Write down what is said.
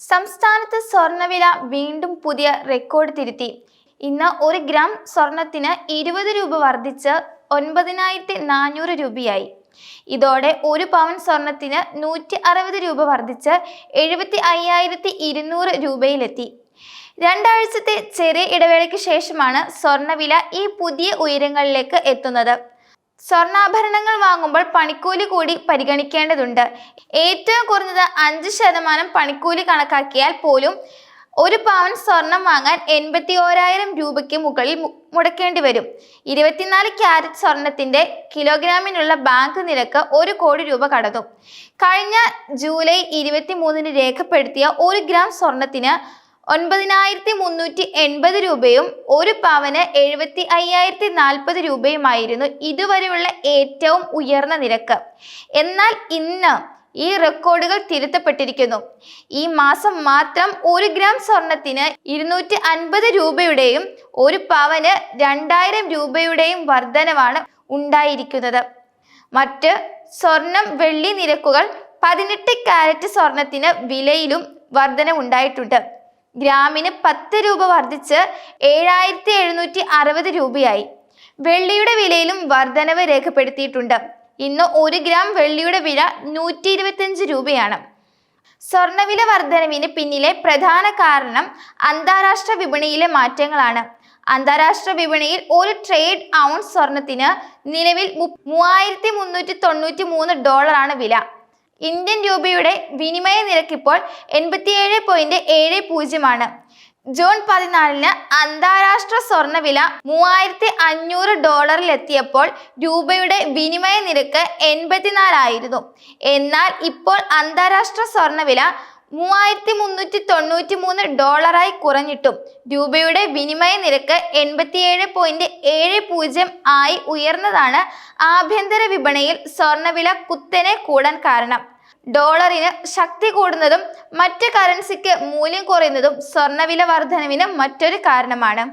സംസ്ഥാനത്ത് സ്വർണവില വീണ്ടും പുതിയ റെക്കോർഡ് തിരുത്തി. ഇന്ന് ഒരു ഗ്രാം സ്വർണത്തിന് ഇരുപത് രൂപ വർദ്ധിച്ച് ഒൻപതിനായിരത്തി നാനൂറ് രൂപയായി. ഇതോടെ ഒരു പവൻ സ്വർണത്തിന് നൂറ്റി അറുപത് രൂപ വർദ്ധിച്ച് എഴുപത്തി അയ്യായിരത്തി ഇരുന്നൂറ് രൂപയിലെത്തി. രണ്ടാഴ്ചത്തെ ചെറിയ ഇടവേളയ്ക്ക് ശേഷമാണ് സ്വർണവില ഈ പുതിയ ഉയരങ്ങളിലേക്ക് എത്തുന്നത്. സ്വർണാഭരണങ്ങൾ വാങ്ങുമ്പോൾ പണിക്കൂലി കൂടി പരിഗണിക്കേണ്ടതുണ്ട്. ഏറ്റവും കുറഞ്ഞത് അഞ്ച് ശതമാനം പണിക്കൂലി കണക്കാക്കിയാൽ പോലും ഒരു പവൻ സ്വർണം വാങ്ങാൻ എൺപത്തി ഓരായിരം രൂപയ്ക്ക് മുകളിൽ മുടക്കേണ്ടി വരും. ഇരുപത്തിനാല് ക്യാരറ്റ് സ്വർണത്തിന്റെ കിലോഗ്രാമിനുള്ള ബാങ്ക് നിരക്ക് ഒരു കോടി രൂപ കടന്നു. കഴിഞ്ഞ ജൂലൈ ഇരുപത്തി മൂന്നിന് രേഖപ്പെടുത്തിയ ഒരു ഗ്രാം സ്വർണത്തിന് ഒൻപതിനായിരത്തി മുന്നൂറ്റി എൺപത് രൂപയും ഒരു പവന് എഴുപത്തി അയ്യായിരത്തി നാൽപ്പത് രൂപയുമായിരുന്നു ഇതുവരെയുള്ള ഏറ്റവും ഉയർന്ന നിരക്ക്. എന്നാൽ ഇന്ന് ഈ റെക്കോർഡുകൾ തിരുത്തപ്പെട്ടിരിക്കുന്നു. ഈ മാസം മാത്രം ഒരു ഗ്രാം സ്വർണത്തിന് ഇരുന്നൂറ്റി അൻപത് രൂപയുടെയും ഒരു പവന് രണ്ടായിരം രൂപയുടെയും വർധനവാണ് ഉണ്ടായിരിക്കുന്നത്. മറ്റ് സ്വർണം വെള്ളി നിരക്കുകൾ പതിനെട്ട് കാരറ്റ് സ്വർണത്തിന് വിലയിലും വർധന ഉണ്ടായിട്ടുണ്ട് ഗ്രാമിന് പത്ത് രൂപ വർദ്ധിച്ച് ഏഴായിരത്തി എഴുന്നൂറ്റി അറുപത് രൂപയായി. വെള്ളിയുടെ വിലയിലും വർധനവ് രേഖപ്പെടുത്തിയിട്ടുണ്ട്. ഇന്ന് ഒരു ഗ്രാം വെള്ളിയുടെ വില നൂറ്റി ഇരുപത്തിയഞ്ച് രൂപയാണ്. സ്വർണവില വർധനവിന് പിന്നിലെ പ്രധാന കാരണം അന്താരാഷ്ട്ര വിപണിയിലെ മാറ്റങ്ങളാണ്. അന്താരാഷ്ട്ര വിപണിയിൽ ഒരു ട്രേഡ് ഔൺസ് സ്വർണത്തിന് നിലവിൽ മൂവായിരത്തി മുന്നൂറ്റി തൊണ്ണൂറ്റി മൂന്ന് ഡോളറാണ് വില. ഇന്ത്യൻ രൂപയുടെ വിനിമയ നിരക്ക് ഇപ്പോൾ എൺപത്തിയേഴ് പോയിന്റ് ഏഴ് പൂജ്യമാണ്. ജൂൺ പതിനാലിന് അന്താരാഷ്ട്ര സ്വർണവില മൂവായിരത്തി അഞ്ഞൂറ് ഡോളറിൽ എത്തിയപ്പോൾ രൂപയുടെ വിനിമയ നിരക്ക് എൺപത്തിനാലായിരുന്നു. എന്നാൽ ഇപ്പോൾ അന്താരാഷ്ട്ര സ്വർണവില മൂവായിരത്തി മുന്നൂറ്റി തൊണ്ണൂറ്റി മൂന്ന് ഡോളറായി കുറഞ്ഞിട്ടും രൂപയുടെ വിനിമയ നിരക്ക് എൺപത്തിയേഴ് പോയിന്റ് ഏഴ് പൂജ്യം ആയി ഉയർന്നതാണ് ആഭ്യന്തര വിപണിയിൽ സ്വർണവില കുത്തനെ കൂടാൻ കാരണം. ഡോളറിന് ശക്തി കൂടുന്നതും മറ്റ് കറൻസിക്ക് മൂല്യം കുറയുന്നതും സ്വർണവില വർധനവിന് മറ്റൊരു കാരണമാണ്.